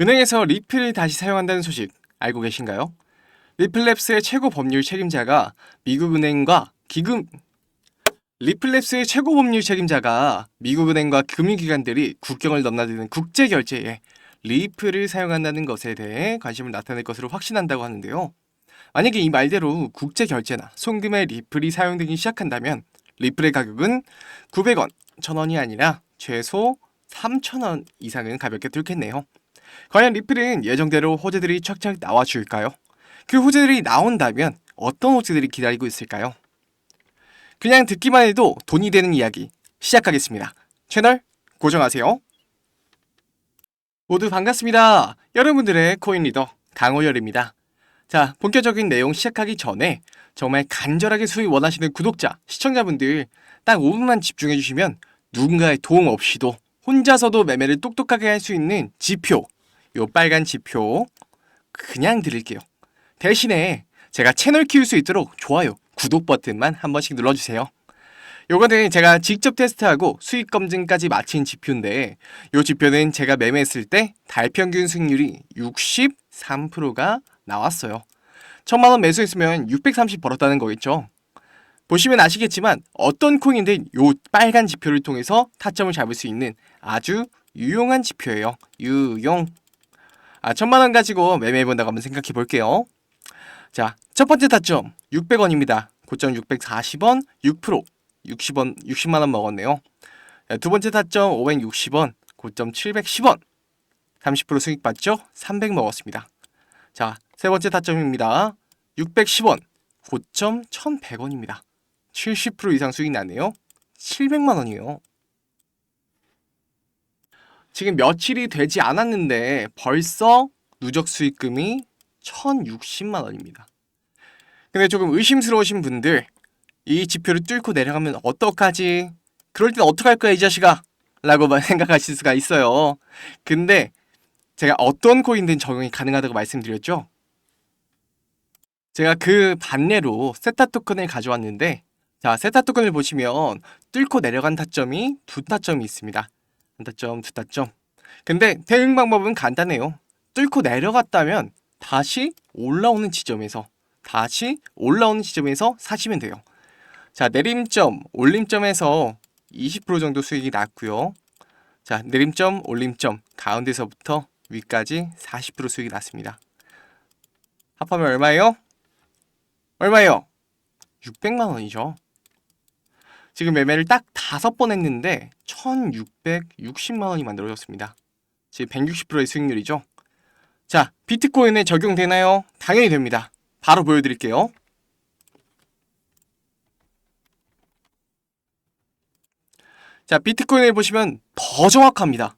은행에서 리플을 다시 사용한다는 소식 알고 계신가요? 리플랩스의 최고 법률 책임자가 미국 은행과 기금 리플랩스의 최고 법률 책임자가 미국 은행과 금융기관들이 국경을 넘나드는 국제 결제에 리플을 사용한다는 것에 대해 관심을 나타낼 것으로 확신한다고 하는데요. 만약에 이 말대로 국제 결제나 송금에 리플이 사용되기 시작한다면 리플의 가격은 900원, 1000원이 아니라 최소 3000원 이상은 가볍게 뚫겠네요. 과연 리플은 예정대로 호재들이 촥촥 나와줄까요? 그 호재들이 나온다면 어떤 호재들이 기다리고 있을까요? 그냥 듣기만 해도 돈이 되는 이야기 시작하겠습니다. 채널 고정하세요. 모두 반갑습니다. 여러분들의 코인 리더 강호열입니다. 자, 본격적인 내용 시작하기 전에 정말 간절하게 수익 원하시는 구독자, 시청자분들 딱 5분만 집중해 주시면 누군가의 도움 없이도 혼자서도 매매를 똑똑하게 할 수 있는 지표, 요 빨간 지표 그냥 드릴게요. 대신에 제가 채널 키울 수 있도록 좋아요, 구독 버튼만 한 번씩 눌러주세요. 요거는 제가 직접 테스트하고 수익 검증까지 마친 지표인데 요 지표는 제가 매매했을 때 달평균 수익률이 63%가 나왔어요. 천만 원 매수했으면 630 벌었다는 거겠죠. 보시면 아시겠지만 어떤 코인인데 요 빨간 지표를 통해서 타점을 잡을 수 있는 아주 유용한 지표예요. 유용. 아, 천만 원 가지고 매매해본다고 한번 생각해 볼게요. 자, 첫 번째 타점 600원입니다. 고점 640원, 6%, 60원, 60만 원 먹었네요. 자, 두 번째 타점 560원, 고점 710원, 30% 수익 봤죠? 300 먹었습니다. 자, 세 번째 타점입니다. 610원, 고점 1100원입니다. 70% 이상 수익 나네요. 700만 원이에요. 지금 며칠이 되지 않았는데 벌써 누적 수익금이 1060만 원입니다. 근데 조금 의심스러우신 분들 이 지표를 뚫고 내려가면 어떡하지? 그럴 땐 어떡할 거야 이 자식아? 라고 생각하실 수가 있어요. 근데 제가 어떤 코인든 적용이 가능하다고 말씀드렸죠? 제가 그 반대로 세타 토큰을 가져왔는데 자 세타 토큰을 보시면 뚫고 내려간 타점이 두 타점이 있습니다. 한 타점, 두 타점. 근데 대응 방법은 간단해요. 뚫고 내려갔다면 다시 올라오는 지점에서 다시 올라오는 지점에서 사시면 돼요. 자, 내림점, 올림점에서 20% 정도 수익이 났고요. 자, 내림점, 올림점 가운데서부터 위까지 40% 수익이 났습니다. 합하면 얼마예요? 얼마예요? 600만 원이죠. 지금 매매를 딱 다섯 번 했는데 1660만 원이 만들어졌습니다. 지금 160%의 수익률이죠. 자, 비트코인에 적용되나요? 당연히 됩니다. 바로 보여드릴게요. 자, 비트코인을 보시면 더 정확합니다.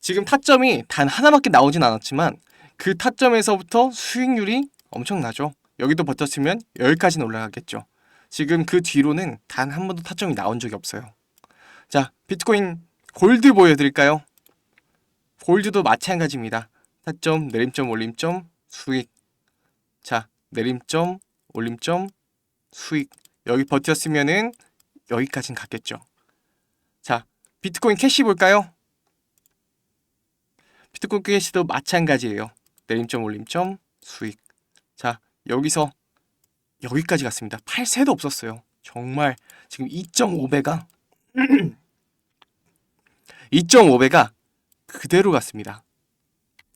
지금 타점이 단 하나밖에 나오진 않았지만 그 타점에서부터 수익률이 엄청나죠. 여기도 버텼으면 여기까지는 올라가겠죠. 지금 그 뒤로는 단 한 번도 타점이 나온 적이 없어요. 자, 비트코인 골드 보여드릴까요? 골드도 마찬가지입니다. 타점, 내림점, 올림점, 수익. 자, 내림점, 올림점, 수익. 여기 버텼으면은 여기까진 갔겠죠. 자, 비트코인 캐시 볼까요? 비트코인 캐시도 마찬가지예요. 내림점, 올림점, 수익. 자, 여기서 여기까지 갔습니다. 팔 새도 없었어요. 정말 지금 2.5배가 2.5배가 그대로 갔습니다.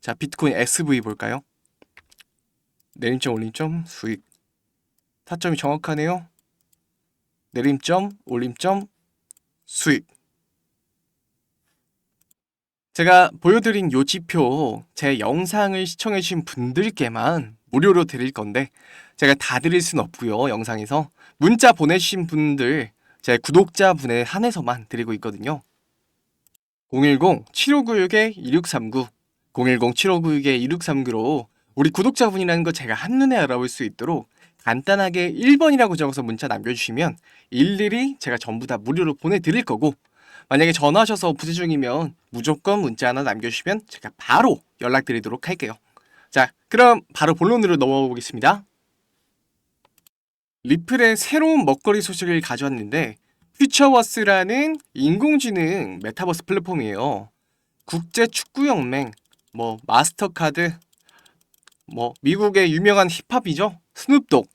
자, 비트코인 SV 볼까요? 내림점, 올림점, 수익. 타점이 정확하네요. 내림점, 올림점, 수익. 제가 보여드린 요 지표 제 영상을 시청해주신 분들께만 무료로 드릴 건데 제가 다 드릴 순 없고요 영상에서. 문자 보내주신 분들 제 구독자분에 한해서만 드리고 있거든요. 010-7596-2639 010-7596-2639로 우리 구독자분이라는 거 제가 한눈에 알아볼 수 있도록 간단하게 1번이라고 적어서 문자 남겨주시면 일일이 제가 전부 다 무료로 보내드릴 거고 만약에 전화하셔서 부재 중이면 무조건 문자 하나 남겨주시면 제가 바로 연락드리도록 할게요. 자, 그럼 바로 본론으로 넘어가 보겠습니다. 리플의 새로운 먹거리 소식을 가져왔는데 퓨처워스라는 인공지능 메타버스 플랫폼이에요. 국제 축구 연맹 뭐 마스터카드, 뭐 미국의 유명한 힙합이죠. 스눕독,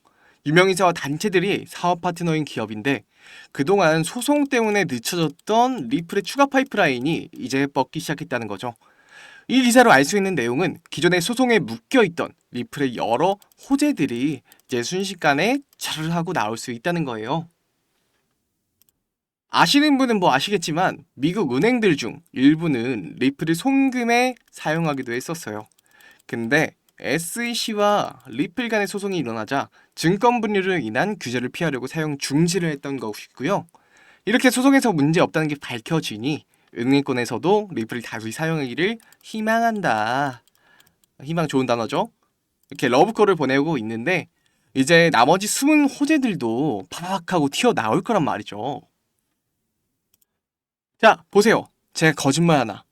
유명인사와 단체들이 사업 파트너인 기업인데 그동안 소송 때문에 늦춰졌던 리플의 추가 파이프라인이 이제 뻗기 시작했다는 거죠. 이 기사로 알 수 있는 내용은 기존의 소송에 묶여 있던 리플의 여러 호재들이 이제 순식간에 차르르 하고 나올 수 있다는 거예요. 아시는 분은 뭐 아시겠지만 미국 은행들 중 일부는 리플을 송금에 사용하기도 했었어요. 근데 SEC와 리플 간의 소송이 일어나자 증권 분류로 인한 규제를 피하려고 사용 중지를 했던 것이고요. 이렇게 소송에서 문제 없다는 게 밝혀지니 은행권에서도 리플을 다시 사용하기를 희망한다. 희망 좋은 단어죠. 이렇게 러브콜을 보내고 있는데 이제 나머지 숨은 호재들도 파박 하고 튀어나올 거란 말이죠. 자, 보세요. 제가 거짓말 하나.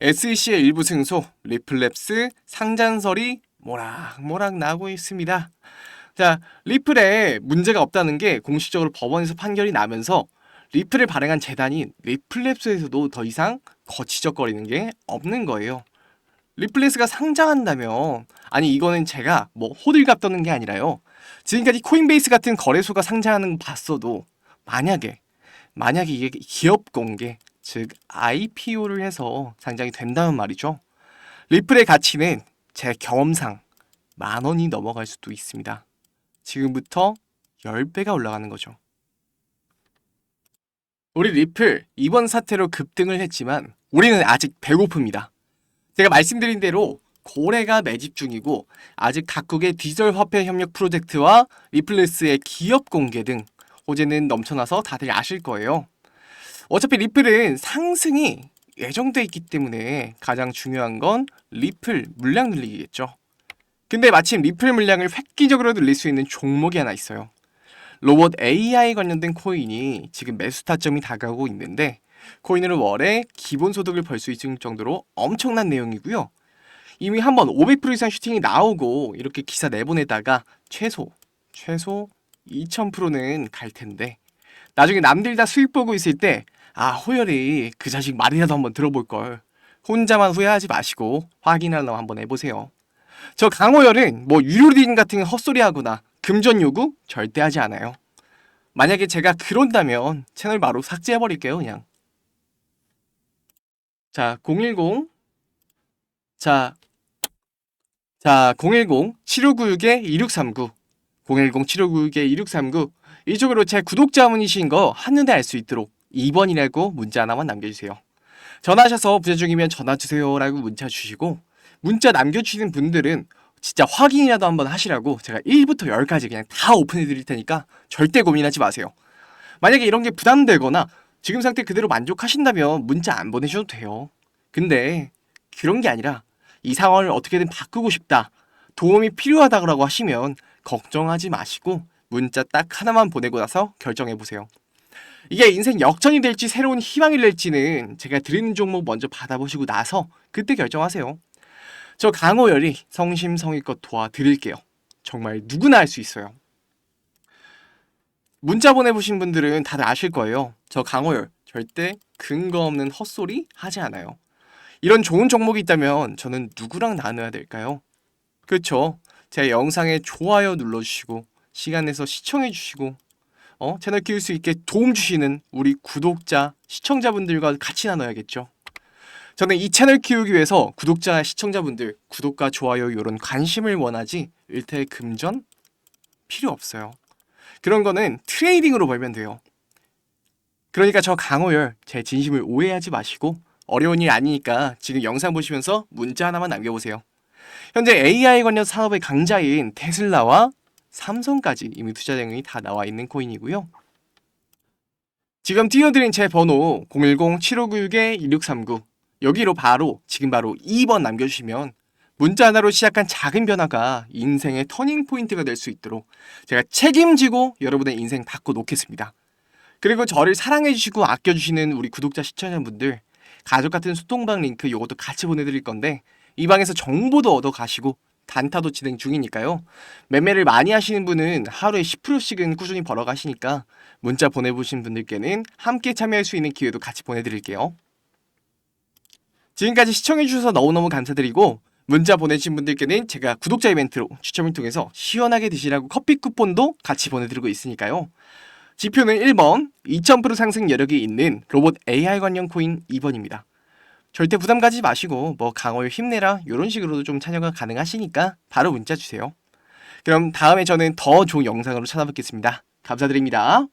SEC의 일부 승소, 리플랩스 상잔설이 모락모락 나고 있습니다. 자, 리플에 문제가 없다는 게 공식적으로 법원에서 판결이 나면서 리플을 발행한 재단인 리플랩스에서도 더 이상 거치적거리는 게 없는 거예요. 리플랩스가 상장한다면 아니 이거는 제가 뭐 호들갑 떠는 게 아니라요. 지금까지 코인베이스 같은 거래소가 상장하는 거 봤어도 만약에 만약에 이게 기업 공개 즉 IPO를 해서 상장이 된다면 말이죠. 리플의 가치는 제 경험상 만 원이 넘어갈 수도 있습니다. 지금부터 10배가 올라가는 거죠. 우리 리플 이번 사태로 급등을 했지만 우리는 아직 배고픕니다. 제가 말씀드린 대로 고래가 매집 중이고 아직 각국의 디지털 화폐 협력 프로젝트와 리플레스의 기업 공개 등 호재는 넘쳐나서 다들 아실 거예요. 어차피 리플은 상승이 예정돼 있기 때문에 가장 중요한 건 리플 물량 늘리기겠죠. 근데 마침 리플 물량을 획기적으로 늘릴 수 있는 종목이 하나 있어요. 로봇 AI 관련된 코인이 지금 매수 타점이 다가오고 있는데 코인으로 월에 기본 소득을 벌 수 있을 정도로 엄청난 내용이고요. 이미 한번 500% 이상 슈팅이 나오고 이렇게 기사 내보내다가 최소 최소 2000%는 갈 텐데 나중에 남들 다 수익 보고 있을 때 아 호열이 그 자식 말이라도 한번 들어볼 걸 혼자만 후회하지 마시고 확인하려고 한번 해보세요. 저 강호열은 뭐 유료리딩 같은 헛소리 하거나 금전 요구 절대 하지 않아요. 만약에 제가 그런다면 채널 바로 삭제해버릴게요 그냥. 자 010. 자, 자 010-7596-2639 010-7596-2639 이쪽으로 제 구독자분이신 거 한눈에 알 수 있도록 2번이라고 문자 하나만 남겨주세요. 전화하셔서 부재 중이면 전화 주세요라고 문자 주시고 문자 남겨주시는 분들은 진짜 확인이라도 한번 하시라고 제가 1부터 10까지 그냥 다 오픈해 드릴 테니까 절대 고민하지 마세요. 만약에 이런 게 부담되거나 지금 상태 그대로 만족하신다면 문자 안 보내셔도 돼요. 근데 그런 게 아니라 이 상황을 어떻게든 바꾸고 싶다. 도움이 필요하다고 하시면 걱정하지 마시고 문자 딱 하나만 보내고 나서 결정해 보세요. 이게 인생 역전이 될지 새로운 희망이 될지는 제가 드리는 종목 먼저 받아보시고 나서 그때 결정하세요. 저 강호열이 성심성의껏 도와드릴게요. 정말 누구나 할 수 있어요. 문자 보내보신 분들은 다들 아실 거예요. 저 강호열 절대 근거 없는 헛소리 하지 않아요. 이런 좋은 종목이 있다면 저는 누구랑 나눠야 될까요? 그렇죠. 제 영상에 좋아요 눌러주시고 시간 내서 시청해주시고 어? 채널 키울 수 있게 도움 주시는 우리 구독자, 시청자분들과 같이 나눠야겠죠. 저는 이 채널 키우기 위해서 구독자, 시청자분들 구독과 좋아요 이런 관심을 원하지 일태 금전 필요 없어요. 그런 거는 트레이딩으로 벌면 돼요. 그러니까 저 강호열 제 진심을 오해하지 마시고 어려운 일 아니니까 지금 영상 보시면서 문자 하나만 남겨보세요. 현재 AI 관련 산업의 강자인 테슬라와 삼성까지 이미 투자 내용이 다 나와 있는 코인이고요. 지금 띄워드린 제 번호 010-7596-2639 여기로 바로 지금 바로 2번 남겨주시면 문자 하나로 시작한 작은 변화가 인생의 터닝 포인트가 될 수 있도록 제가 책임지고 여러분의 인생 바꿔 놓겠습니다. 그리고 저를 사랑해주시고 아껴주시는 우리 구독자 시청자분들 가족 같은 소통방 링크 이것도 같이 보내드릴 건데 이 방에서 정보도 얻어 가시고 단타도 진행 중이니까요. 매매를 많이 하시는 분은 하루에 10%씩은 꾸준히 벌어 가시니까 문자 보내보신 분들께는 함께 참여할 수 있는 기회도 같이 보내드릴게요. 지금까지 시청해주셔서 너무너무 감사드리고 문자 보내주신 분들께는 제가 구독자 이벤트로 추첨을 통해서 시원하게 드시라고 커피 쿠폰도 같이 보내드리고 있으니까요. 지표는 1번 2000% 상승 여력이 있는 로봇 AR 관련 코인 2번입니다. 절대 부담 가지 마시고 뭐 강월 힘내라 이런 식으로도 좀 참여가 가능하시니까 바로 문자 주세요. 그럼 다음에 저는 더 좋은 영상으로 찾아뵙겠습니다. 감사드립니다.